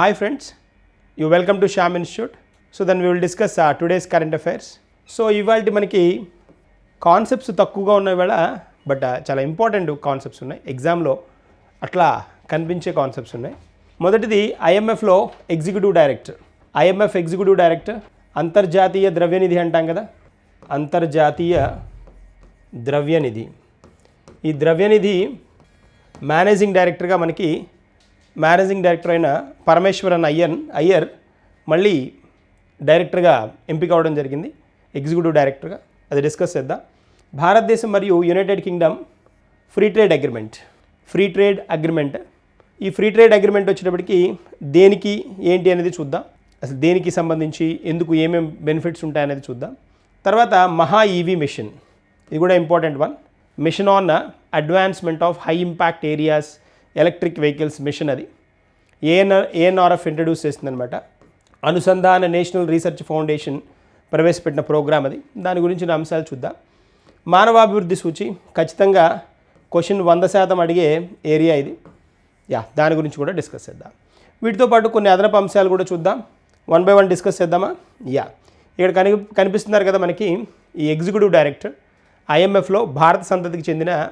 Hi friends, you welcome to Sham Institute. So then we discuss discuss today's current affairs so ఇవాళ మనకి concepts తక్కువగా ఉన్నాయి వేళ but uh, చాలా important concepts ఉన్నాయి. ఎగ్జామ్లో అట్లా కనిపించే కాన్సెప్ట్స్ ఉన్నాయి. మొదటిది ఐఎంఎఫ్లో executive director IMF executive director అంతర్జాతీయ ద్రవ్యనిధి అంటాం కదా? అంతర్జాతీయ ద్రవ్యనిధి. ఈ ద్రవ్యనిధి మేనేజింగ్ డైరెక్టర్గా మనకి మేనేజింగ్ డైరెక్టర్ అయిన పరమేశ్వరన్ అయ్యర్ అయ్యర్ మళ్ళీ డైరెక్టర్గా ఎంపిక అవడం జరిగింది ఎగ్జిక్యూటివ్ డైరెక్టర్గా. అది డిస్కస్ చేద్దాం. భారతదేశం మరియు United Kingdom free trade agreement. Free trade agreement. ఈ ఫ్రీ ట్రేడ్ అగ్రిమెంట్ వచ్చేటప్పటికి దేనికి ఏంటి అనేది చూద్దాం. అసలు దేనికి సంబంధించి ఎందుకు ఏమేం బెనిఫిట్స్ ఉంటాయనేది చూద్దాం. తర్వాత మహా ఈవీ మిషన్. ఇది కూడా important one. Mission on advancement of high impact areas electric vehicles mission అది. ఏఎన్ఆర్ ఏఎన్ఆర్ఎఫ్ ఇంట్రడ్యూస్ చేసిందనమాట అనుసంధాన నేషనల్ రీసెర్చ్ ఫౌండేషన్ ప్రవేశపెట్టిన ప్రోగ్రామ్ అది. దాని గురించిన అంశాలు చూద్దాం. మానవాభివృద్ధి సూచి ఖచ్చితంగా క్వశ్చన్ వంద శాతం అడిగే ఏరియా ఇది. యా దాని గురించి కూడా డిస్కస్ చేద్దాం. వీటితో పాటు కొన్ని అదనపు అంశాలు కూడా చూద్దాం. వన్ బై వన్ డిస్కస్ చేద్దామా? యా. ఇక్కడ కని కనిపిస్తున్నారు కదా మనకి ఈ ఎగ్జిక్యూటివ్ డైరెక్టర్. ఐఎంఎఫ్లో భారత సంతతికి చెందిన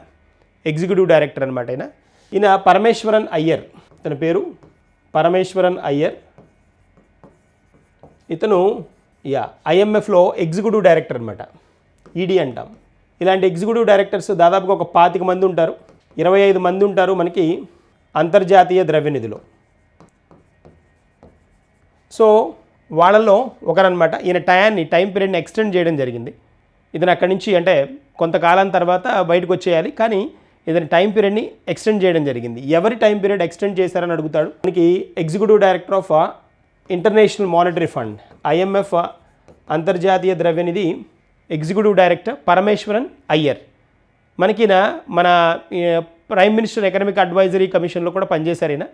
ఎగ్జిక్యూటివ్ డైరెక్టర్ అనమాట ఆయన ఈయన పరమేశ్వరన్ అయ్యర్. ఇతని పేరు పరమేశ్వరన్ అయ్యర్. ఇతను యా ఐఎంఎఫ్లో ఎగ్జిక్యూటివ్ డైరెక్టర్ అనమాట ఈడీ అంటాం. ఇలాంటి ఎగ్జిక్యూటివ్ డైరెక్టర్స్ దాదాపుగా ఒక పాతిక మంది ఉంటారు. ఇరవై ఐదు మంది ఉంటారు మనకి అంతర్జాతీయ ద్రవ్యనిధిలో. సో వాళ్ళలో ఒకరనమాట ఈయన టయాన్ని టైం పీరియడ్ని ఎక్స్టెండ్ చేయడం జరిగింది. ఇతను అక్కడి నుంచి అంటే కొంతకాలం తర్వాత బయటకు వచ్చేయాలి. కానీ ఇతని టైం పీరియడ్ని ఎక్స్టెండ్ చేయడం జరిగింది. ఎవరి టైం పీరియడ్ ఎక్స్టెండ్ చేశారని అడుగుతాడు? మనకి executive director of international monetary fund IMF అంతర్జాతీయ ద్రవ్యనిధి ఎగ్జిక్యూటివ్ డైరెక్టర్ పరమేశ్వరన్ అయ్యర్. మనకి ఈయన మన ప్రైమ్ మినిస్టర్ ఎకనామిక్ అడ్వైజరీ కమిషన్లో కూడా పనిచేశారు ఈయన.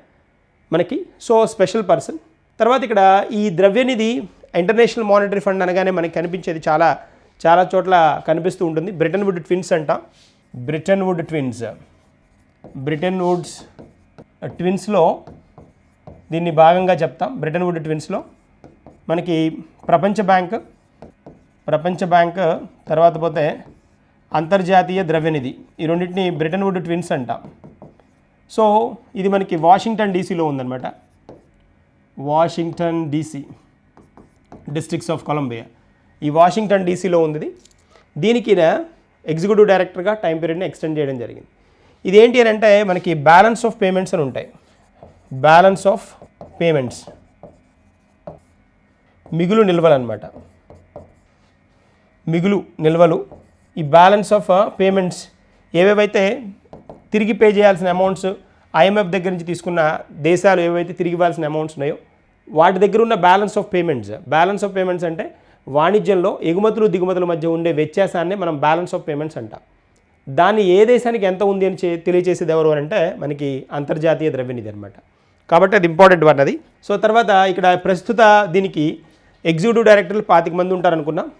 మనకి సో స్పెషల్ పర్సన్. తర్వాత ఇక్కడ ఈ ద్రవ్యనిధి ఇంటర్నేషనల్ మానిటరీ ఫండ్ అనగానే మనకి కనిపించేది చాలా చాలా చోట్ల కనిపిస్తూ ఉంటుంది. బ్రిటన్ వుడ్ ట్విన్స్ అంటాం. Bretton Wood twins Bretton Woods ట్విన్స్లో దీన్ని భాగంగా చెప్తాం. బ్రిటన్ వుడ్ ట్విన్స్లో మనకి ప్రపంచ బ్యాంక్ ప్రపంచ బ్యాంక్ తర్వాత పోతే అంతర్జాతీయ ద్రవ్యనిధి. ఈ రెండింటిని బ్రిటన్ వుడ్ ట్విన్స్ అంటాం. సో ఇది మనకి వాషింగ్టన్ డీసీలో ఉందన్నమాట. Washington DC districts of Columbia ఈ వాషింగ్టన్ డీసీలో ఉంది ఇది. ఎగ్జిక్యూటివ్ డైరెక్టర్గా టైం పీరియడ్ని ఎక్స్టెండ్ చేయడం జరిగింది. ఇదేంటి అని అంటే మనకి బ్యాలెన్స్ ఆఫ్ పేమెంట్స్ అని ఉంటాయి. Balance of payments. మిగులు నిల్వలు అనమాట మిగులు నిల్వలు. ఈ బ్యాలెన్స్ ఆఫ్ పేమెంట్స్ ఏవేవైతే తిరిగి పే చేయాల్సిన అమౌంట్స్ ఐఎంఎఫ్ దగ్గర నుంచి తీసుకున్న దేశాలు ఏవైతే తిరిగి ఇవ్వాల్సిన అమౌంట్స్ ఉన్నాయో వాటి దగ్గర ఉన్న balance of payments. Balance of payments అంటే వాణిజ్యంలో ఎగుమతులు దిగుమతుల మధ్య ఉండే వ్యత్యాసాన్ని మనం బ్యాలెన్స్ ఆఫ్ పేమెంట్స్ అంటాం. దాన్ని ఏ దేశానికి ఎంత ఉంది అని తెలియజేసేది ఎవరు అంటే మనకి అంతర్జాతీయ ద్రవ్యనిధి అనమాట కాబట్టి అది ఇంపార్టెంట్ వన్ అది. సో తర్వాత ఇక్కడ ప్రస్తుత దీనికి ఎగ్జిక్యూటివ్ డైరెక్టర్లు పాతిక మంది ఉంటారు అనుకున్నాం.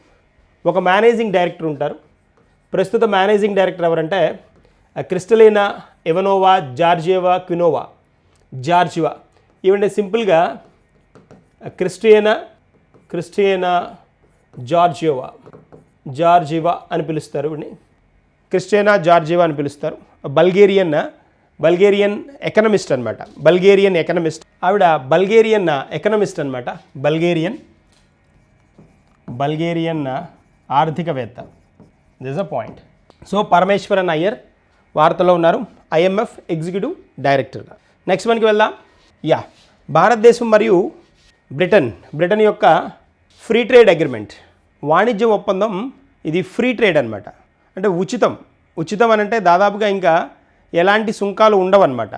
ఒక మేనేజింగ్ డైరెక్టర్ ఉంటారు. ప్రస్తుత మేనేజింగ్ డైరెక్టర్ ఎవరంటే క్రిస్టలీనా ఎవనోవా జార్జియవా క్వినోవా. జార్జివా ఇవంటే సింపుల్గా క్రిస్టియనా క్రిస్టియనా జార్జియోవా జార్జివా అని పిలుస్తారు వీడిని. క్రిస్టియనా జార్జివా అని పిలుస్తారు. బల్గేరియన్ బల్గేరియన్ ఎకనమిస్ట్ అనమాట బల్గేరియన్ ఎకనమిస్ట్. ఆవిడ బల్గేరియన్ ఎకనమిస్ట్ అనమాట బల్గేరియన్ బల్గేరియన్ ఆర్థికవేత్త. This a point so Parameswaran Iyer వార్తలో ఉన్నారు. ఐఎంఎఫ్ ఎగ్జిక్యూటివ్ డైరెక్టర్గా నెక్స్ట్ మనకి వెళ్దాం. యా భారతదేశం మరియు బ్రిటన్ బ్రిటన్ యొక్క ఫ్రీ ట్రేడ్ అగ్రిమెంట్. వాణిజ్య ఒప్పందం ఇది ఫ్రీ ట్రేడ్ అనమాట అంటే ఉచితం. ఉచితం అని అంటే దాదాపుగా ఇంకా ఎలాంటి సుంకాలు ఉండవన్నమాట.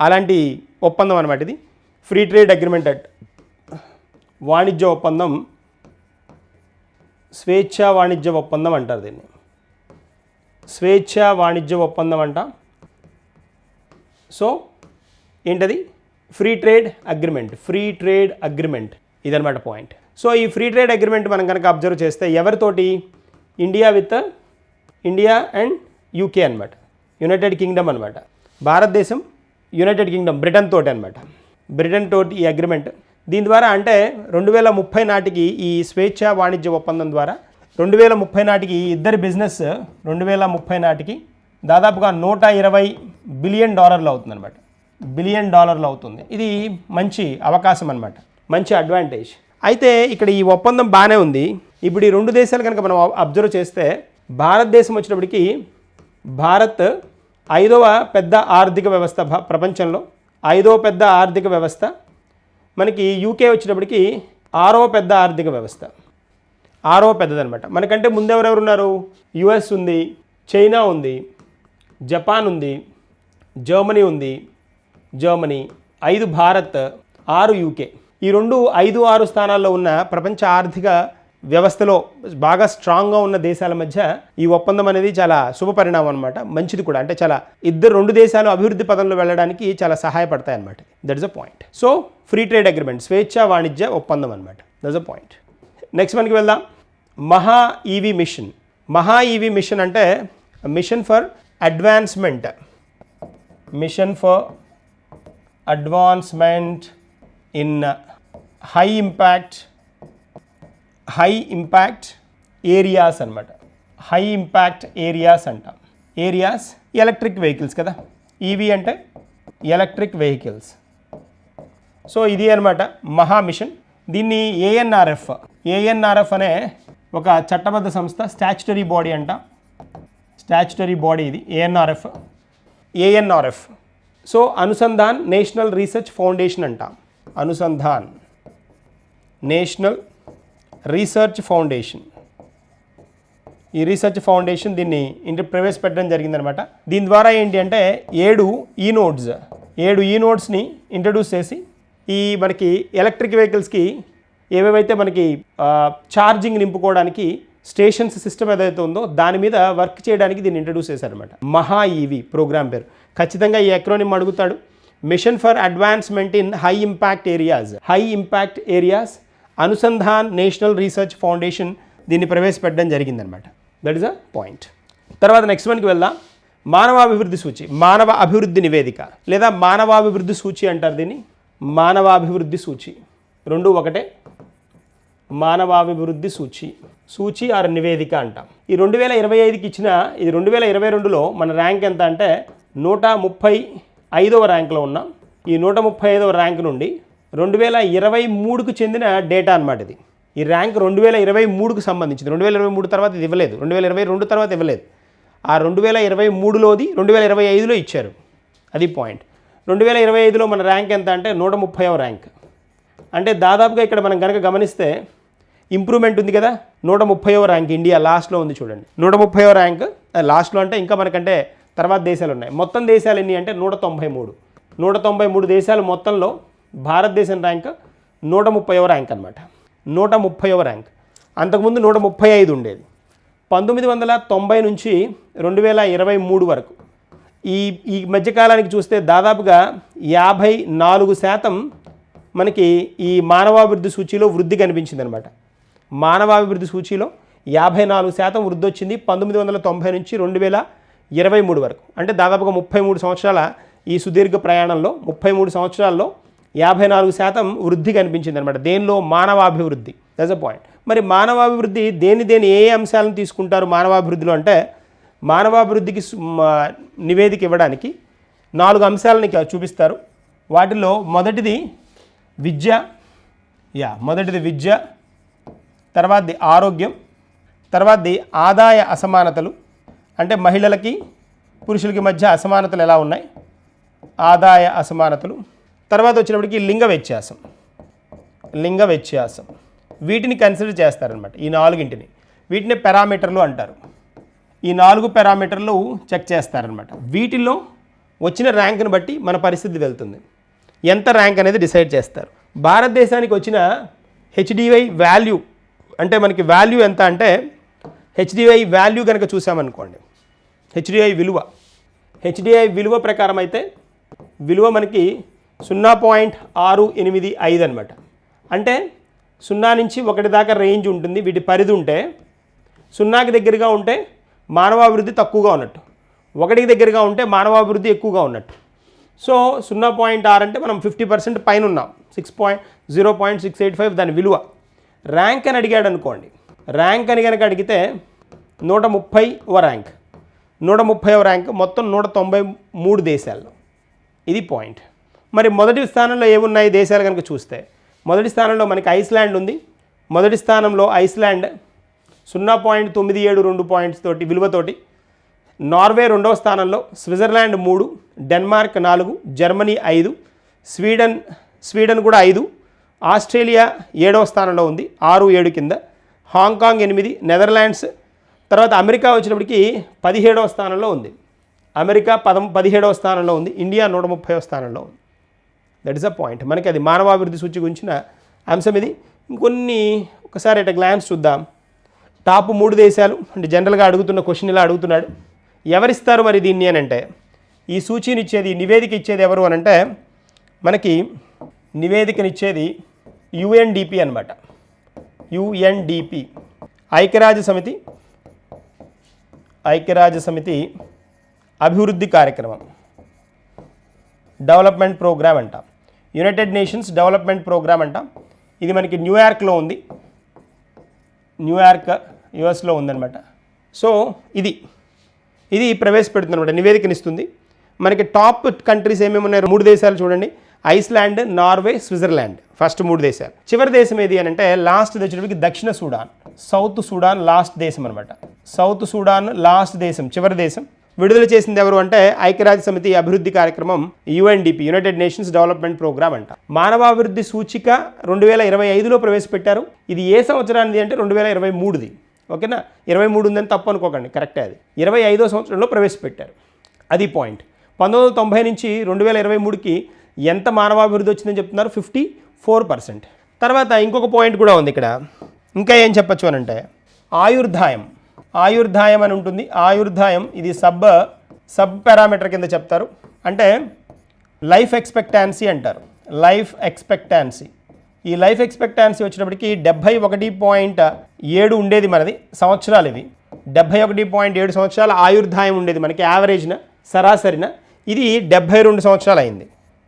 అలాంటి ఒప్పందం అనమాట ఇది. ఫ్రీ ట్రేడ్ అగ్రిమెంట్ అట్ వాణిజ్య ఒప్పందం స్వేచ్ఛా వాణిజ్య ఒప్పందం అంటారు దీన్ని. స్వేచ్ఛా వాణిజ్య ఒప్పందం అంట. సో ఏంటది? Free trade agreement. Free trade agreement. ఇదనమాట పాయింట్. సో ఈ ఫ్రీ ట్రేడ్ అగ్రిమెంట్ మనం కనుక అబ్జర్వ్ చేస్తే ఎవరితోటి? India with India and UK అనమాట యునైటెడ్ కింగ్డమ్ అనమాట భారతదేశం యునైటెడ్ కింగ్డమ్ బ్రిటన్ తోటి అనమాట బ్రిటన్ తోటి ఈ అగ్రిమెంట్. దీని ద్వారా అంటే రెండు వేల ముప్పై నాటికి ఈ స్వేచ్ఛ వాణిజ్య ఒప్పందం ద్వారా రెండు వేల ముప్పై నాటికి ఇద్దరి బిజినెస్ రెండు వేల ముప్పై నాటికి దాదాపుగా నూట ఇరవై బిలియన్ డాలర్లు అవుతుందన్నమాట. బిలియన్ డాలర్లు అవుతుంది. ఇది మంచి అవకాశం అనమాట మంచి అడ్వాంటేజ్ అయితే ఇక్కడ ఈ ఒప్పందం బాగానే ఉంది. ఇప్పుడు ఈ రెండు దేశాలు కనుక మనం అబ్జర్వ్ చేస్తే భారతదేశం వచ్చినప్పటికీ భారత్ ఐదవ పెద్ద ఆర్థిక వ్యవస్థ భ- ప్రపంచంలో ఐదవ పెద్ద ఆర్థిక వ్యవస్థ. మనకి యూకే వచ్చినప్పటికీ ఆరవ పెద్ద ఆర్థిక వ్యవస్థ. ఆరవ పెద్దదనమాట మనకంటే ముందెవరెవరు ఉన్నారు? యుఎస్ ఉంది చైనా ఉంది జపాన్ ఉంది జర్మనీ ఉంది. జర్మనీ ఐదు భారత్ ఆరు యూకే. ఈ రెండు ఐదు ఆరు స్థానాల్లో ఉన్న ప్రపంచ ఆర్థిక వ్యవస్థలో బాగా స్ట్రాంగ్గా ఉన్న దేశాల మధ్య ఈ ఒప్పందం అనేది చాలా శుభ పరిణామం అనమాట మంచిది కూడా. అంటే చాలా ఇద్దరు రెండు దేశాలు అభివృద్ధి పదంలో వెళ్ళడానికి చాలా సహాయపడతాయి అనమాట that is a point so free trade agreement స్వేచ్ఛ వాణిజ్య ఒప్పందం అనమాట దట్స్ అ పాయింట్ నెక్స్ట్ మనకి వెళ్దాం. MAHA EV mission MAHA EV mission అంటే mission for advancement mission for advancement in high impact high impact areas అనమాట హై ఇంపాక్ట్ ఏరియాస్ అంటాం. Areas electric vehicles కదా. ఈవీ అంటే ఎలక్ట్రిక్ వెహికల్స్ సో ఇది అనమాట మహా మిషన్. దీన్ని ఏఎన్ఆర్ఎఫ్ ఏఎన్ఆర్ఎఫ్ అనే ఒక చట్టబద్ధ సంస్థ స్టాచ్యుటరీ బాడీ అంట. స్టాచ్యుటరీ బాడీ ఇది ANRF ANRF so Anusandhan national research foundation అంట. అనుసంధాన్. National research foundation. ఈ రీసెర్చ్ ఫౌండేషన్ దీన్ని ఇంటి ప్రవేశపెట్టడం జరిగిందనమాట. దీని ద్వారా ఏంటి అంటే ఏడు ఈ నోట్స్ ఏడు ఈ నోట్స్ని ఇంట్రడ్యూస్ చేసి ఈ మనకి ఎలక్ట్రిక్ వెహికల్స్కి ఏవేవైతే మనకి ఛార్జింగ్ నింపుకోవడానికి స్టేషన్స్ సిస్టమ్ ఏదైతే ఉందో దాని మీద వర్క్ చేయడానికి దీన్ని ఇంట్రడ్యూస్ చేశారనమాట. మహా ఈవీ ప్రోగ్రామ్ పేరు. ఖచ్చితంగా ఈ ఎక్రోనిమ్ అడుగుతాడు. Mission for advancement in high impact areas. High impact areas Anusandhan national research foundation దీన్ని ప్రవేశపెట్టడం జరిగిందనమాట. దట్ ఇస్ అ పాయింట్ తర్వాత నెక్స్ట్ వన్కి వెళ్దాం. మానవాభివృద్ధి సూచి మానవ అభివృద్ధి నివేదిక లేదా మానవాభివృద్ధి సూచి అంటారు దీన్ని? మానవాభివృద్ధి సూచి. రెండు ఒకటే. మానవాభివృద్ధి సూచి సూచి ఆర్ నివేదిక అంటాం. ఈ రెండు వేల ఇరవై ఐదుకి ఇచ్చిన ఇది రెండు వేల ఇరవై రెండులో మన ర్యాంక్ ఎంత అంటే నూట ముప్పై ఐదవ ర్యాంక్లో ఉన్నాం. ఈ నూట ముప్పై ఐదవ ర్యాంక్ నుండి రెండు వేల ఇరవై మూడుకు చెందిన డేటా అనమాట ఇది. ఈ ర్యాంక్ రెండు వేల ఇరవై మూడుకు సంబంధించింది. రెండు వేల ఇరవై మూడు తర్వాత ఇది ఇవ్వలేదు. రెండు వేల ఇరవై రెండు తర్వాత ఇవ్వలేదు. ఆ రెండు వేల ఇరవై మూడులోది రెండు వేల ఇరవై ఐదులో ఇచ్చారు. అది పాయింట్. రెండు వేల ఇరవై ఐదులో మన ర్యాంక్ ఎంత అంటే నూట ముప్పైవ ర్యాంక్. అంటే దాదాపుగా ఇక్కడ మనం కనుక గమనిస్తే ఇంప్రూవ్మెంట్ ఉంది కదా నూట ముప్పైవ ర్యాంక్ ఇండియా లాస్ట్లో ఉంది చూడండి. నూట ముప్పైవ ర్యాంక్ లాస్ట్లో అంటే ఇంకా మనకంటే తర్వాత దేశాలు ఉన్నాయి మొత్తం దేశాలు ఎన్ని అంటే నూట తొంభై మూడు. నూట తొంభై మూడు దేశాలు మొత్తంలో భారతదేశం ర్యాంక్ నూట ముప్పైవ ర్యాంక్ అనమాట నూట ముప్పైవ ర్యాంక్. అంతకుముందు నూట ముప్పై ఐదు ఉండేది. పంతొమ్మిది వందల తొంభై నుంచి రెండు వేల ఇరవై మూడు వరకు. ఈ ఈ మధ్యకాలానికి చూస్తే దాదాపుగా యాభై నాలుగు శాతం మనకి ఈ మానవాభివృద్ధి సూచీలో వృద్ధి కనిపించింది అనమాట మానవాభివృద్ధి సూచీలో యాభై నాలుగు శాతం వృద్ధి వచ్చింది పంతొమ్మిది వందల తొంభై నుంచి రెండు వేల ఇరవై మూడు వరకు. అంటే దాదాపుగా ముప్పై మూడు సంవత్సరాల ఈ సుదీర్ఘ ప్రయాణంలో ముప్పై మూడు సంవత్సరాల్లో యాభై నాలుగు శాతం వృద్ధి కనిపించింది అనమాట దేనిలో? మానవాభివృద్ధి. దస్ అ పాయింట్ మరి మానవాభివృద్ధి దేని దేని ఏ అంశాలను తీసుకుంటారు మానవాభివృద్ధిలో అంటే మానవాభివృద్ధికి నివేదిక ఇవ్వడానికి నాలుగు అంశాలను చూపిస్తారు. వాటిలో మొదటిది విద్య. యా మొదటిది విద్య తర్వాతది ఆరోగ్యం తర్వాతది ఆదాయ అసమానతలు. అంటే మహిళలకి పురుషులకి మధ్య అసమానతలు ఎలా ఉన్నాయి? ఆదాయ అసమానతలు. తర్వాత వచ్చినప్పటికి లింగ వ్యత్యాసం. లింగ వ్యత్యాసం. వీటిని కన్సిడర్ చేస్తారనమాట ఈ నాలుగింటిని. వీటిని పారామీటర్లు అంటారు. ఈ నాలుగు పారామీటర్లు చెక్ చేస్తారనమాట వీటిల్లో వచ్చిన ర్యాంక్ని బట్టి మన పరిస్థితి వెళ్తుంది. ఎంత ర్యాంక్ అనేది డిసైడ్ చేస్తారు. భారతదేశానికి వచ్చిన హెచ్డివై వాల్యూ అంటే మనకి వాల్యూ ఎంత అంటే హెచ్డిఐ వాల్యూ కనుక చూసామనుకోండి. హెచ్డిఐ విలువ. హెచ్డిఐ విలువ ప్రకారం అయితే విలువ మనకి సున్నా పాయింట్ ఆరు ఎనిమిది ఐదు అనమాట అంటే సున్నా నుంచి ఒకటి దాకా రేంజ్ ఉంటుంది వీటి పరిధి ఉంటే సున్నాకి దగ్గరగా ఉంటే మానవాభివృద్ధి తక్కువగా ఉన్నట్టు. ఒకటికి దగ్గరగా ఉంటే మానవాభివృద్ధి ఎక్కువగా ఉన్నట్టు. సో సున్నా పాయింట్ ఆరు అంటే మనం ఫిఫ్టీ పర్సెంట్ పైన ఉన్నాం. Six point zero point six eight five దాని విలువ. ర్యాంక్ అని అడిగాడు అనుకోండి. ర్యాంక్ అని కనుక అడిగితే నూట ముప్పై ఓ ర్యాంక్. నూట ముప్పై ర్యాంక్ మొత్తం నూట తొంభై మూడు దేశాల్లో. ఇది పాయింట్. మరి మొదటి స్థానంలో ఏమున్నాయి దేశాలు కనుక చూస్తే? మొదటి స్థానంలో మనకి ఐస్లాండ్ ఉంది. మొదటి స్థానంలో ఐస్లాండ్ సున్నా పాయింట్ తొమ్మిది ఏడు రెండు పాయింట్స్ తోటి విలువతోటి. నార్వే రెండవ స్థానంలో స్విట్జర్లాండ్ మూడు డెన్మార్క్ నాలుగు జర్మనీ ఐదు స్వీడన్ స్వీడన్ కూడా ఐదు ఆస్ట్రేలియా ఏడవ స్థానంలో ఉంది ఆరు ఏడు కింద. హాంకాంగ్ ఎనిమిది నెదర్లాండ్స్ తర్వాత అమెరికా వచ్చినప్పటికి పదిహేడవ స్థానంలో ఉంది. అమెరికా పదం పదిహేడవ స్థానంలో ఉంది ఇండియా నూట ముప్పైవ స్థానంలో ఉంది. దట్ ఇస్ అ పాయింట్ మనకి అది మానవాభివృద్ధి సూచి గురించిన అంశం ఇది. ఇంకొన్ని ఒకసారి అట్ గ్లాన్స్ చూద్దాం. టాప్ మూడు దేశాలు అంటే జనరల్గా అడుగుతున్న క్వశ్చన్ ఇలా అడుగుతున్నాడు. ఎవరిస్తారు మరి దీన్ని అని అంటే? ఈ సూచీని ఇచ్చేది నివేదిక ఇచ్చేది ఎవరు అని అంటే మనకి నివేదికనిచ్చేది యుఎన్డిపి అనమాట యుఎన్డిపి ఐక్యరాజ్య సమితి ఐక్యరాజ్య సమితి అభివృద్ధి కార్యక్రమం. డెవలప్మెంట్ ప్రోగ్రామ్ అంట. యునైటెడ్ నేషన్స్ డెవలప్మెంట్ ప్రోగ్రామ్ అంట. ఇది మనకి న్యూయార్క్లో ఉంది. న్యూయార్క్ యుఎస్లో ఉందన్నమాట. సో ఇది. ఇది ప్రవేశపెడుతుందన్నమాట నివేదికనిస్తుంది. మనకి టాప్ కంట్రీస్ ఏమేమి ఉన్నాయో మూడు దేశాలు చూడండి. Iceland Norway Switzerland. ఫస్ట్ మూడు దేశాలు. చివరి దేశం ఏది అని అంటే లాస్ట్ వచ్చేటప్పటికి దక్షిణ సూడాన్. సౌత్ సూడాన్ లాస్ట్ దేశం అనమాట సౌత్ సూడాన్ లాస్ట్ దేశం చివరి దేశం. విడుదల చేసింది ఎవరు అంటే ఐక్యరాజ్య సమితి అభివృద్ధి కార్యక్రమం UNDP United Nations development programme అంట. మానవాభివృద్ధి సూచిక రెండు వేల ఇరవై ఐదులో ప్రవేశపెట్టారు. ఇది ఏ సంవత్సరానిది అంటే రెండు వేల ఇరవై మూడుది. ఓకేనా? ఇరవై మూడు ఉందని తప్పు అనుకోకండి కరెక్టే అది. ఇరవై ఐదో సంవత్సరంలో ప్రవేశపెట్టారు. అది పాయింట్. పంతొమ్మిది వందల తొంభై నుంచి రెండు వేల ఇరవై మూడుకి ఎంత మానవాభివృద్ధి వచ్చిందని చెప్తున్నారు? Fifty four percent. తర్వాత ఇంకొక పాయింట్ కూడా ఉంది ఇక్కడ. ఇంకా ఏం చెప్పచ్చు అని అంటే ఆయుర్దాయం. ఆయుర్ధాయం అని ఉంటుంది. ఆయుర్ధాయం ఇది సబ్ సబ్ పారామీటర్ కింద చెప్తారు. అంటే లైఫ్ ఎక్స్పెక్టాన్సీ అంటారు. Life expectancy. ఈ లైఫ్ ఎక్స్పెక్టాన్సీ వచ్చినప్పటికీ డెబ్భై ఒకటి పాయింట్ ఏడు ఉండేది మనది సంవత్సరాలు ఇవి. డెబ్భై ఒకటి పాయింట్ ఏడు సంవత్సరాల ఆయుర్దాయం ఉండేది మనకి యావరేజ్న సరాసరిన. ఇది డెబ్భై రెండు సంవత్సరాలు అయింది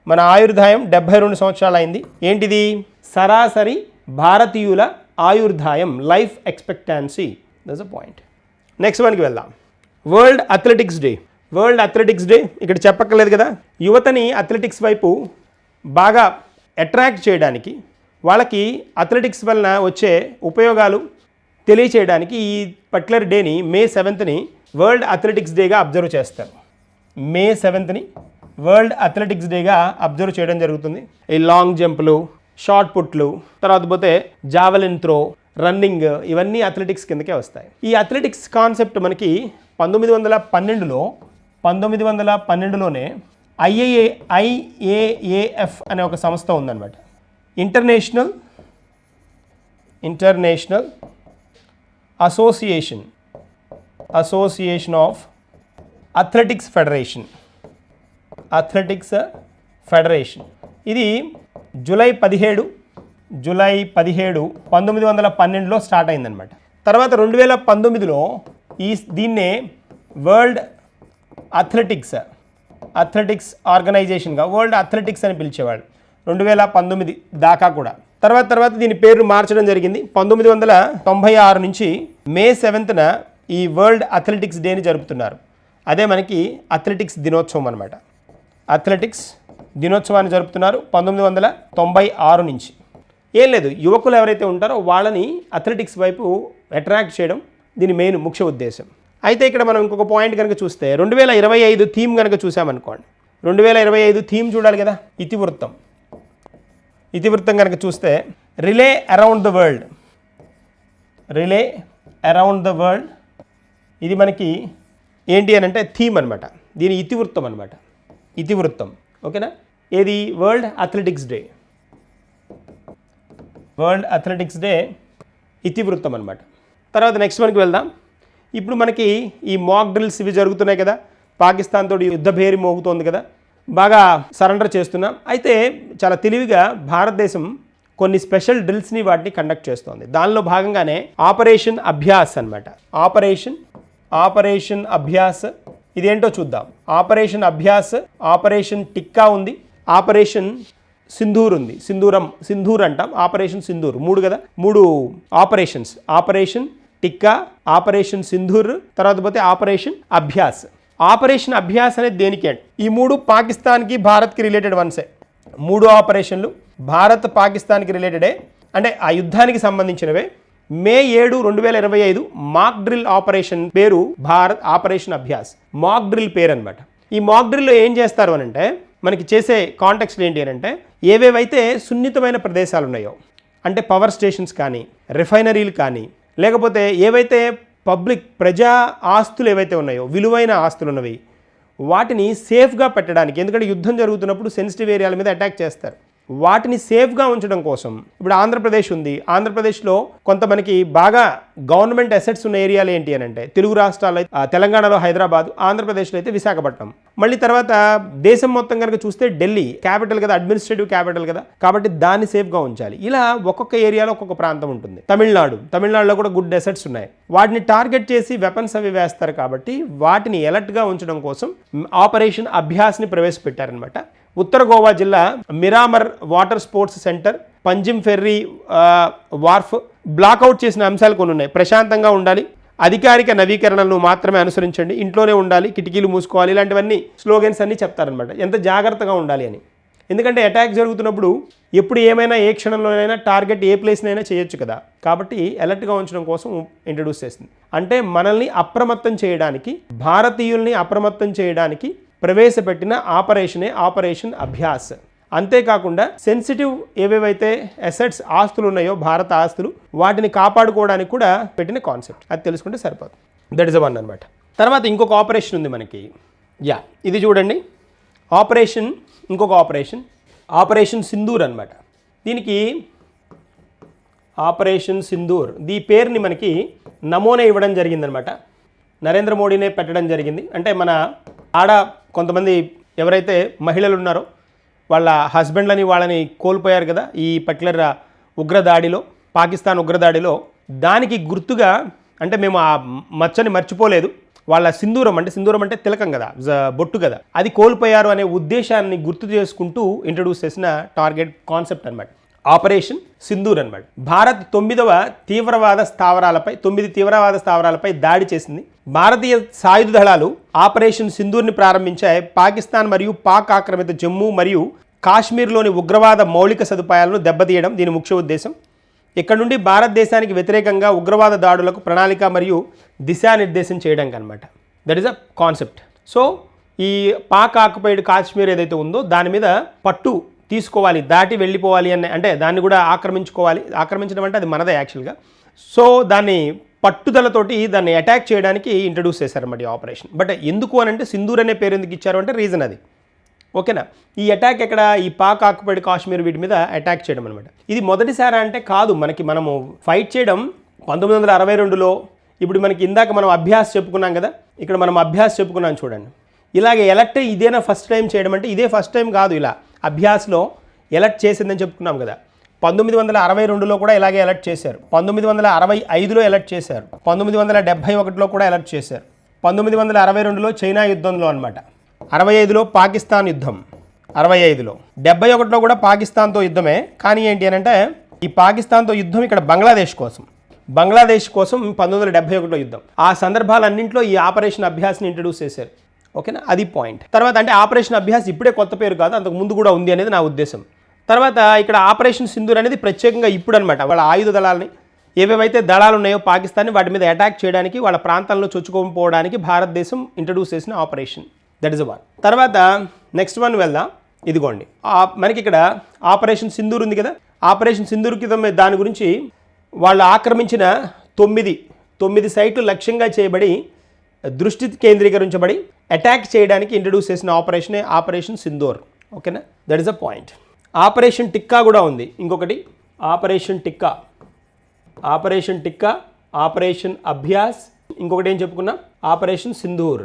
మన ఆయుర్దాయం డెబ్భై రెండు సంవత్సరాలు అయింది ఏంటిది? సరాసరి భారతీయుల ఆయుర్దాయం life expectancy. This a point next వన్కి వెళ్దాం. World athletics day world athletics day ఇక్కడ చెప్పక్కర్లేదు కదా? యువతని అథ్లెటిక్స్ వైపు బాగా అట్రాక్ట్ చేయడానికి వాళ్ళకి అథ్లెటిక్స్ వలన వచ్చే ఉపయోగాలు తెలియచేయడానికి ఈ పర్టికులర్ డేని మే సెవెంత్ని వరల్డ్ అథ్లెటిక్స్ డేగా అబ్జర్వ్ చేస్తారు. మే సెవెంత్ని వరల్డ్ అథ్లెటిక్స్ డేగా అబ్జర్వ్ చేయడం జరుగుతుంది. ఈ లాంగ్ జంప్లు షార్ట్ పుట్లు తర్వాత పోతే జావెలిన్ త్రో రన్నింగ్ ఇవన్నీ అథ్లెటిక్స్ కిందకే వస్తాయి. ఈ అథ్లెటిక్స్ కాన్సెప్ట్ మనకి పంతొమ్మిది వందల పన్నెండులో పంతొమ్మిది వందల పన్నెండులోనే ఐఏఏ ఐఏఏఎఫ్ అనే ఒక సంస్థ ఉందన్నమాట. International international association association of athletics federation athletics federation. ఇది జూలై పదిహేడు జూలై పదిహేడు పంతొమ్మిది వందల పన్నెండులో స్టార్ట్ అయిందనమాట తర్వాత రెండు వేల పంతొమ్మిదిలో ఈ దీన్నే వరల్డ్ అథ్లెటిక్స్ అథ్లెటిక్స్ ఆర్గనైజేషన్గా వరల్డ్ అథ్లెటిక్స్ అని పిలిచేవాడు రెండు వేల పంతొమ్మిది దాకా కూడా. తర్వాత తర్వాత దీని పేరు మార్చడం జరిగింది. పంతొమ్మిది వందల తొంభై ఆరు నుంచి మే సెవెంత్న ఈ వరల్డ్ అథ్లెటిక్స్ డేని జరుపుతున్నారు. అదే మనకి అథ్లెటిక్స్ దినోత్సవం అనమాట అథ్లెటిక్స్ దినోత్సవాన్ని జరుపుతున్నారు పంతొమ్మిది వందల తొంభై ఆరు నుంచి. ఏం లేదు యువకులు ఎవరైతే ఉంటారో వాళ్ళని అథ్లెటిక్స్ వైపు అట్రాక్ట్ చేయడం దీని మెయిన్ ముఖ్య ఉద్దేశం. అయితే ఇక్కడ మనం ఇంకొక పాయింట్ కనుక చూస్తే రెండు వేల ఇరవై ఐదు థీమ్ కనుక చూసామనుకోండి. రెండు వేల ఇరవై ఐదు థీమ్ చూడాలి కదా? ఇతివృత్తం. ఇతివృత్తం కనుక చూస్తే relay around the world relay around the world ఇది మనకి ఏంటి అని అంటే థీమ్ అనమాట దీని ఇతివృత్తం అనమాట ఇతివృత్తం. ఓకేనా? ఏది? World athletics day world athletics day ఇతివృత్తం అనమాట తర్వాత నెక్స్ట్ మనకి వెళ్దాం. ఇప్పుడు మనకి ఈ మాక్ డ్రిల్స్ ఇవి జరుగుతున్నాయి కదా. పాకిస్తాన్ తోటి యుద్ధ భేరి మోగుతోంది కదా. బాగా సరెండర్ చేస్తున్నాం. అయితే చాలా తెలివిగా భారతదేశం కొన్ని స్పెషల్ డ్రిల్స్ని వాటిని కండక్ట్ చేస్తోంది. దానిలో భాగంగానే ఆపరేషన్ అభ్యాస్ అన్నమాట. Operation operation Abhyas. ఇదేంటో చూద్దాం. ఆపరేషన్ అభ్యాస్ ఆపరేషన్ టిక్కా ఉంది. ఆపరేషన్ సింధూర్ ఉంది. సింధూరం సింధూర్ అంటాం. ఆపరేషన్ సింధూర్. మూడు కదా? మూడు operations. Operation Tikka operation Sindoor తర్వాత పోతే ఆపరేషన్ అభ్యాస్. ఆపరేషన్ అభ్యాస్ అనేది దేనికి అండి? ఈ మూడు పాకిస్తాన్కి భారత్కి రిలేటెడ్ వన్సే మూడు ఆపరేషన్లు భారత్ పాకిస్తాన్కి రిలేటెడే అంటే ఆ యుద్ధానికి సంబంధించినవే. మే ఏడు రెండు వేల ఇరవై ఐదు మాక్ డ్రిల్ ఆపరేషన్ పేరు Bharat operation Abhyas. Mock drill పేరు అనమాట ఈ మాక్ డ్రిల్లో ఏం చేస్తారు అని అంటే మనకి చేసే కాంటెక్స్ట్ ఏంటి అని అంటే ఏవేవైతే సున్నితమైన ప్రదేశాలు ఉన్నాయో అంటే పవర్ స్టేషన్స్ కానీ రిఫైనరీలు కానీ లేకపోతే ఏవైతే పబ్లిక్ ప్రజా ఆస్తులు ఏవైతే ఉన్నాయో విలువైన ఆస్తులు ఉన్నవి వాటిని సేఫ్గా పెట్టడానికి ఎందుకంటే యుద్ధం జరుగుతున్నప్పుడు సెన్సిటివ్ ఏరియాల మీద అటాక్ చేస్తారు. వాటిని సేఫ్గా ఉంచడం కోసం. ఇప్పుడు ఆంధ్రప్రదేశ్ ఉంది. ఆంధ్రప్రదేశ్లో కొంత మనకి బాగా గవర్నమెంట్ అసెట్స్ ఉన్న ఏరియాలు ఏంటి అని అంటే తెలుగు రాష్ట్రాల్లో అయితే, తెలంగాణలో హైదరాబాద్ ఆంధ్రప్రదేశ్లో అయితే విశాఖపట్నం. మళ్ళీ తర్వాత దేశం మొత్తం కనుక చూస్తే ఢిల్లీ క్యాపిటల్ కదా అడ్మినిస్ట్రేటివ్ క్యాపిటల్ కదా కాబట్టి దాన్ని సేఫ్గా ఉంచాలి. ఇలా ఒక్కొక్క ఏరియాలో ఒక్కొక్క ప్రాంతం ఉంటుంది. తమిళనాడు తమిళనాడులో కూడా గుడ్ అసెట్స్ ఉన్నాయి. వాటిని టార్గెట్ చేసి వెపన్స్ అవి వేస్తారు కాబట్టి వాటిని ఎలర్ట్గా ఉంచడం కోసం ఆపరేషన్ అభ్యాస్ని ప్రవేశపెట్టారనమాట ఉత్తర గోవా జిల్లా Miramar water sports centre Panjim ferry wharf blackout చేసిన అంశాలు కొన్ని ఉన్నాయి. ప్రశాంతంగా ఉండాలి. అధికారిక నవీకరణలను మాత్రమే అనుసరించండి. ఇంట్లోనే ఉండాలి కిటికీలు మూసుకోవాలి ఇలాంటివన్నీ స్లోగన్స్ అన్నీ చెప్తారనమాట ఎంత జాగ్రత్తగా ఉండాలి అని. ఎందుకంటే అటాక్ జరుగుతున్నప్పుడు ఎప్పుడు ఏమైనా ఏ క్షణంలోనైనా టార్గెట్ ఏ ప్లేస్నైనా చేయొచ్చు కదా. కాబట్టి అలర్ట్గా ఉంచడం కోసం ఇంట్రడ్యూస్ చేసింది. అంటే మనల్ని అప్రమత్తం చేయడానికి భారతీయుల్ని అప్రమత్తం చేయడానికి ప్రవేశపెట్టిన ఆపరేషనే ఆపరేషన్ అభ్యాస్. అంతేకాకుండా సెన్సిటివ్ ఏవేవైతే అసెట్స్ ఆస్తులు ఉన్నాయో భారత ఆస్తులు వాటిని కాపాడుకోవడానికి కూడా పెట్టిన కాన్సెప్ట్. అది తెలుసుకుంటే సరిపోతుంది దట్ ఇస్ వన్ అనమాట తర్వాత ఇంకొక ఆపరేషన్ ఉంది మనకి. యా ఇది చూడండి. ఆపరేషన్ ఇంకొక ఆపరేషన్. ఆపరేషన్ సింధూర్ అన్నమాట. దీనికి ఆపరేషన్ సింధూర్. దీ పేరుని మనకి నమోనా ఇవ్వడం జరిగిందనమాట నరేంద్ర మోడీనే పెట్టడం జరిగింది. అంటే మన ఆడ కొంతమంది ఎవరైతే మహిళలు ఉన్నారో వాళ్ళ హస్బెండ్లని వాళ్ళని కోల్పోయారు కదా ఈ పర్టికులర్ ఉగ్రదాడిలో పాకిస్తాన్ ఉగ్రదాడిలో దానికి గుర్తుగా అంటే మేము ఆ మచ్చని మర్చిపోలేదు. వాళ్ళ సింధూరం అంటే సింధూరం అంటే తిలకం కదా బొట్టు కదా. అది కోల్పోయారు అనే ఉద్దేశాన్ని గుర్తు చేసుకుంటూ ఇంట్రడ్యూస్ చేసిన టార్గెట్ కాన్సెప్ట్ అనమాట ఆపరేషన్ సింధూర్ అనమాట భారత్ తొమ్మిదవ తీవ్రవాద స్థావరాలపై తొమ్మిది తీవ్రవాద స్థావరాలపై దాడి చేసింది. భారతీయ సాయుధ దళాలు ఆపరేషన్ సింధూర్ని ప్రారంభించాయి. పాకిస్తాన్ మరియు పాక్ ఆక్రమిత జమ్మూ మరియు కాశ్మీర్లోని ఉగ్రవాద మౌలిక సదుపాయాలను దెబ్బతీయడం దీని ముఖ్య ఉద్దేశం. ఇక్కడ నుండి భారతదేశానికి వ్యతిరేకంగా ఉగ్రవాద దాడులకు ప్రణాళిక మరియు దిశానిర్దేశం చేయడానికి అనమాట that is a concept so ఈ పాక్ ఆక్యుపైడ్ కాశ్మీర్ ఏదైతే ఉందో దాని మీద పట్టు తీసుకోవాలి దాటి వెళ్ళిపోవాలి అనే అంటే దాన్ని కూడా ఆక్రమించుకోవాలి. ఆక్రమించడం అంటే అది మనదే యాక్చువల్గా సో దాన్ని పట్టుదలతోటి దాన్ని అటాక్ చేయడానికి ఇంట్రడ్యూస్ చేశారన్నమాట ఈ ఆపరేషన్ బట్ ఎందుకు అని అంటే సింధూర్ అనే పేరు ఎందుకు ఇచ్చారు అంటే రీజన్ అది. ఓకేనా ఈ అటాక్ ఎక్కడ? ఈ పాక్ ఆక్యుపైడ్ కాశ్మీర్ వీటి మీద అటాక్ చేయడం అనమాట ఇది మొదటిసారి అంటే కాదు మనకి మనము ఫైట్ చేయడం పంతొమ్మిది వందల అరవై రెండులో. ఇప్పుడు మనకి ఇందాక మనం అభ్యాస్ చెప్పుకున్నాం కదా ఇక్కడ మనం అభ్యాస్ చెప్పుకున్నాం చూడండి. ఇలాగే ఎలక్ట్ ఇదేనా ఫస్ట్ టైం చేయడం అంటే ఇదే ఫస్ట్ టైం కాదు ఇలా. అభ్యాస్లో ఎలక్ట్ చేసిందని చెప్పుకున్నాం కదా. పంతొమ్మిది వందల అరవై రెండులో కూడా ఇలాగే అలర్ట్ చేశారు. పంతొమ్మిది వందల అరవై ఐదులో ఎలర్ట్ చేశారు. పంతొమ్మిది వందల డెబ్బై ఒకటిలో కూడా అలర్ట్ చేశారు. పంతొమ్మిది వందల అరవై రెండులో చైనా యుద్ధంలో అనమాట అరవై ఐదులో పాకిస్తాన్ యుద్ధం. అరవై ఐదులో. డెబ్బై ఒకటిలో కూడా పాకిస్తాన్తో యుద్ధమే. కానీ ఏంటి అని అంటే ఈ పాకిస్తాన్తో యుద్ధం ఇక్కడ బంగ్లాదేశ్ కోసం. బంగ్లాదేశ్ కోసం పంతొమ్మిది వందల డెబ్బై ఒకటిలో యుద్ధం. ఆ సందర్భాలన్నింటిలో ఈ ఆపరేషన్ అభ్యాస్ని ఇంట్రడ్యూస్ చేశారు. ఓకేనా? అది పాయింట్ తర్వాత అంటే ఆపరేషన్ అభ్యాస్ ఇప్పుడే కొత్త పేరు కాదు అంతకు ముందు కూడా ఉంది అనేది నా ఉద్దేశం. తర్వాత ఇక్కడ ఆపరేషన్ సింధూర్ అనేది ప్రత్యేకంగా ఇప్పుడు అనమాట వాళ్ళ ఆయుధ దళాలని ఏవేవైతే దళాలు ఉన్నాయో పాకిస్తాన్ని వాటి మీద అటాక్ చేయడానికి వాళ్ళ ప్రాంతంలో చొచ్చుకోకపోవడానికి భారతదేశం ఇంట్రడ్యూస్ చేసిన ఆపరేషన్ దట్ ఇస్ వన్ తర్వాత నెక్స్ట్ వన్ వెళ్దాం. ఇదిగోండి. మనకి ఇక్కడ ఆపరేషన్ సింధూర్ ఉంది కదా? ఆపరేషన్ సింధూర్ కింద దాని గురించి వాళ్ళు ఆక్రమించిన తొమ్మిది తొమ్మిది సైట్లు లక్ష్యంగా చేయబడి దృష్టి కేంద్రీకరించబడి అటాక్ చేయడానికి ఇంట్రడ్యూస్ చేసిన ఆపరేషనే ఆపరేషన్ సింధూర్ ఓకేనా that is a point operation Tikka కూడా ఉంది. ఇంకొకటి operation Tikka operation Tikka operation Abhyas ఇంకొకటి ఏం చెప్పుకున్నాం? ఆపరేషన్ సింధూర్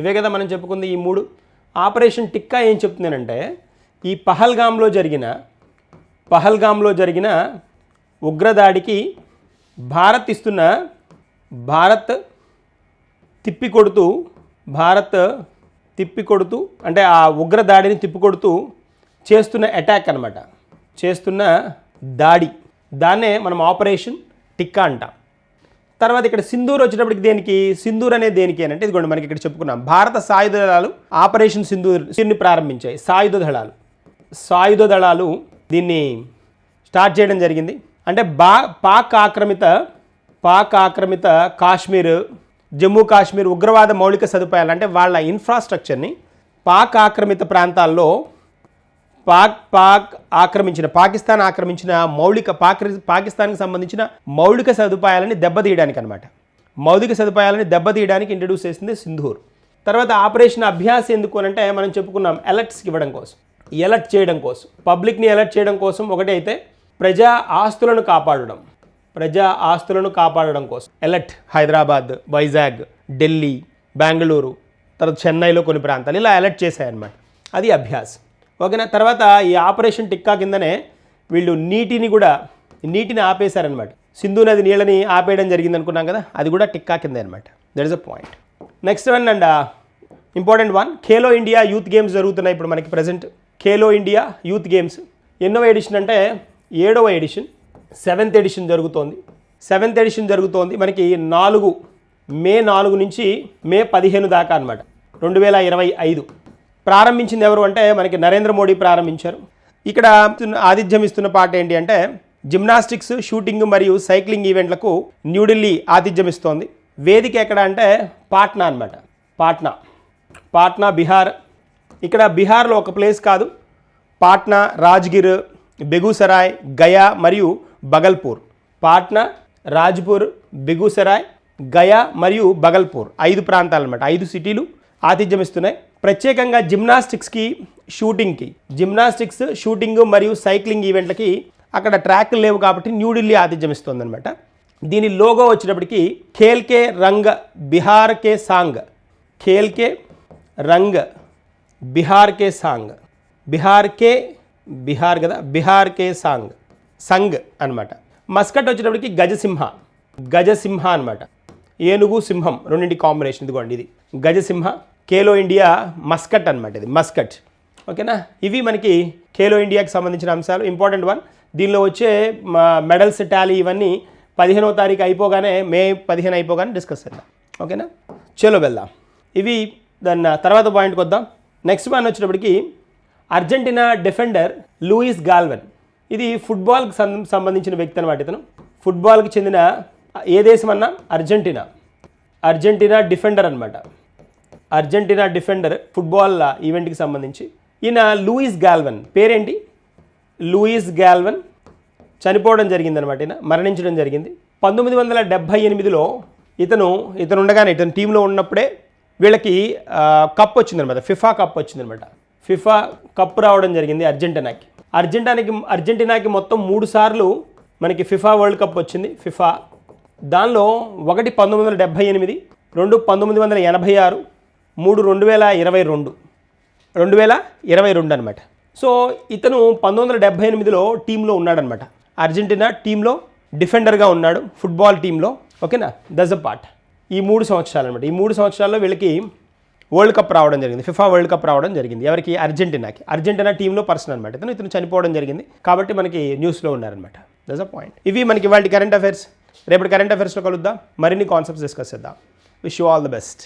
ఇవే కదా మనం చెప్పుకుంది ఈ మూడు. ఆపరేషన్ టిక్కా ఏం చెప్తున్నానంటే ఈ పహల్గామ్లో జరిగిన పహల్గామ్లో జరిగిన ఉగ్రదాడికి భారత్ ఇస్తున్న భారత్ తిప్పి కొడుతూ భారత్ తిప్పికొడుతూ అంటే ఆ ఉగ్ర దాడిని తిప్పికొడుతూ చేస్తున్న అటాక్ అనమాట చేస్తున్న దాడి. దాన్నే మనం ఆపరేషన్ టిక్కా అంటాం. తర్వాత ఇక్కడ సింధూర్ వచ్చేటప్పటికి దేనికి? సింధూర్ అనే దేనికి అని అంటే ఇదిగోండి మనకి ఇక్కడ చెప్పుకున్నాం. భారత సాయుధ దళాలు ఆపరేషన్ సింధూర్ దీన్ని ప్రారంభించాయి. సాయుధ దళాలు. సాయుధ దళాలు దీన్ని స్టార్ట్ చేయడం జరిగింది. అంటే బా పాక్ ఆక్రమిత పాక్ ఆక్రమిత కాశ్మీర్ జమ్మూ కాశ్మీర్ ఉగ్రవాద మౌలిక సదుపాయాలు అంటే వాళ్ళ ఇన్ఫ్రాస్ట్రక్చర్ని పాక్ ఆక్రమిత ప్రాంతాల్లో పాక్ పాక్ ఆక్రమించిన పాకిస్తాన్ ఆక్రమించిన మౌలిక పాక్ పాకిస్తాన్కి సంబంధించిన మౌలిక సదుపాయాలని దెబ్బతీయడానికి అనమాట మౌలిక సదుపాయాలని దెబ్బతీయడానికి ఇంట్రడ్యూస్ చేసింది సింధూర్. తర్వాత ఆపరేషన్ అభ్యాస్ ఎందుకు అని అంటే మనం చెప్పుకున్నాం అలర్ట్స్కి ఇవ్వడం కోసం. ఎలర్ట్ చేయడం కోసం. పబ్లిక్ని ఎలర్ట్ చేయడం కోసం ఒకటి అయితే ప్రజా ఆస్తులను కాపాడడం. ప్రజా ఆస్తులను కాపాడడం కోసం. ఎలర్ట్ హైదరాబాద్ వైజాగ్ ఢిల్లీ బెంగళూరు తర్వాత చెన్నైలో కొన్ని ప్రాంతాలు ఇలా అలర్ట్ చేశాయన్నమాట. అది అభ్యాస్. ఓకేనా? తర్వాత ఈ ఆపరేషన్ టిక్కా కిందనే వీళ్ళు నీటిని కూడా నీటిని ఆపేశారనమాట సింధు నది నీళ్ళని ఆపేయడం జరిగింది అనుకున్నాం కదా అది కూడా టిక్కా కింద అనమాట that is a point next one and important one Khelo India youth games జరుగుతున్నాయి ఇప్పుడు మనకి present Khelo India youth games. ఎన్నో ఎడిషన్ అంటే ఏడవ ఎడిషన్ సెవెంత్ ఎడిషన్ జరుగుతోంది. సెవెంత్ ఎడిషన్ జరుగుతోంది. మనకి నాలుగు మే నాలుగు నుంచి మే పదిహేను దాకా అనమాట రెండు వేల ఇరవై ఐదు. ప్రారంభించింది ఎవరు అంటే మనకి నరేంద్ర మోడీ ప్రారంభించారు. ఇక్కడ ఆతిథ్యం ఇస్తున్న పాట ఏంటి అంటే జిమ్నాస్టిక్స్ షూటింగ్ మరియు సైక్లింగ్ ఈవెంట్లకు న్యూఢిల్లీ ఆతిథ్యం ఇస్తోంది. వేదిక ఎక్కడ అంటే పాట్నా అనమాట పాట్నా. పాట్నా బీహార్. ఇక్కడ బీహార్లో ఒక ప్లేస్ కాదు. పాట్నా రాజ్గిర్ బెగూసరాయ్ గయా మరియు బగల్పూర్ పాట్నా రాజ్పూర్ బెగూసరాయ్ గయా మరియు బగల్పూర్ ఐదు ప్రాంతాలు అనమాట ఐదు సిటీలు ఆతిథ్యం ఇస్తున్నాయి ప్రత్యేకంగా జిమ్నాస్టిక్స్కి షూటింగ్కి జిమ్నాస్టిక్స్ షూటింగ్ మరియు సైక్లింగ్ ఈవెంట్లకి అక్కడ ట్రాక్లు లేవు కాబట్టి న్యూఢిల్లీ ఆతిథ్యం ఇస్తుందన్నమాట దీని లోగో వచ్చినప్పటికీ ఖేల్కే రంగ్ బిహార్ కే సాంగ్. ఖేల్కే రంగ్ బిహార్ కే సాంగ్. బిహార్ కే బిహార్ కదా బిహార్ కే సాంగ్. సంగ్ అన్నమాట. మస్కట్ వచ్చేటప్పటికి గజసింహ. గజసింహ అనమాట ఏనుగు సింహం రెండింటి కాంబినేషన్ ఇదిగోండి ఇది. గజసింహ కేలో ఇండియా మస్కట్ అన్నమాట ఇది మస్కట్. ఓకేనా? ఇవి మనకి ఖేలో ఇండియాకి సంబంధించిన అంశాలు. ఇంపార్టెంట్ వన్ దీనిలో వచ్చే మెడల్స్ టాలీ ఇవన్నీ పదిహేనవ తారీఖు అయిపోగానే మే పదిహేను అయిపోగానే డిస్కస్ చేద్దాం. ఓకేనా? చలో వెళ్దాం. ఇవి దాని తర్వాత పాయింట్కి వద్దాం నెక్స్ట్ వన్ వచ్చేటప్పటికి అర్జెంటీనా డిఫెండర్ లూయిస్ గాల్వెన్. ఇది ఫుట్బాల్కి సం- సంబంధించిన వ్యక్తి అనమాట ఇతను. ఫుట్బాల్కి చెందిన ఏ దేశం అన్నా అర్జెంటీనా. అర్జెంటీనా డిఫెండర్ అనమాట అర్జెంటీనా డిఫెండర్ ఫుట్బాల్ ఈవెంట్కి సంబంధించి. ఈయన లూయిస్ గాల్వన్. పేరేంటి? Luis Galvan. చనిపోవడం జరిగిందనమాట ఈయన. మరణించడం జరిగింది. పంతొమ్మిది వందల డెబ్భై ఎనిమిదిలో ఇతను ఇతను ఉండగానే ఇతను టీంలో ఉన్నప్పుడే వీళ్ళకి కప్ వచ్చిందనమాట ఫిఫా కప్ వచ్చిందనమాట ఫిఫా కప్ రావడం జరిగింది అర్జెంటీనాకి. అర్జెంటీనాకి అర్జెంటీనాకి మొత్తం మూడు సార్లు మనకి ఫిఫా వరల్డ్ కప్ వచ్చింది. ఫిఫా. దానిలో ఒకటి పంతొమ్మిది వందల డెబ్భై ఎనిమిది రెండు పంతొమ్మిది వందల ఎనభై ఆరు మూడు రెండు వేల ఇరవై రెండు. రెండు వేల ఇరవై రెండు అనమాట సో ఇతను పంతొమ్మిది వందల డెబ్భై ఎనిమిదిలో టీంలో ఉన్నాడనమాట అర్జెంటీనా టీంలో డిఫెండర్గా ఉన్నాడు ఫుట్బాల్ టీంలో. ఓకేనా? That's a part. ఈ మూడు సంవత్సరాలు అనమాట ఈ మూడు సంవత్సరాల్లో వీళ్ళకి వరల్డ్ కప్ రావడం జరిగింది. ఫిఫా వరల్డ్ కప్ రావడం జరిగింది. ఎవరికి? అర్జెంటీనాకి. అర్జెంటీనా టీంలో పర్సన్ అనమాట. ఇతను ఇతను చనిపోవడం జరిగింది. కాబట్టి మనకి న్యూస్లో ఉన్నారనమాట దస్ అ పాయింట్ ఇవి మనకి వాళ్ళ కరెంట్ అఫైర్స్ రేపటి కరెంట్ అఫైర్స్లో కలుద్దాం. మరిన్ని కాన్సెప్ట్స్ డిస్కస్ చేద్దాం. Wish you all the best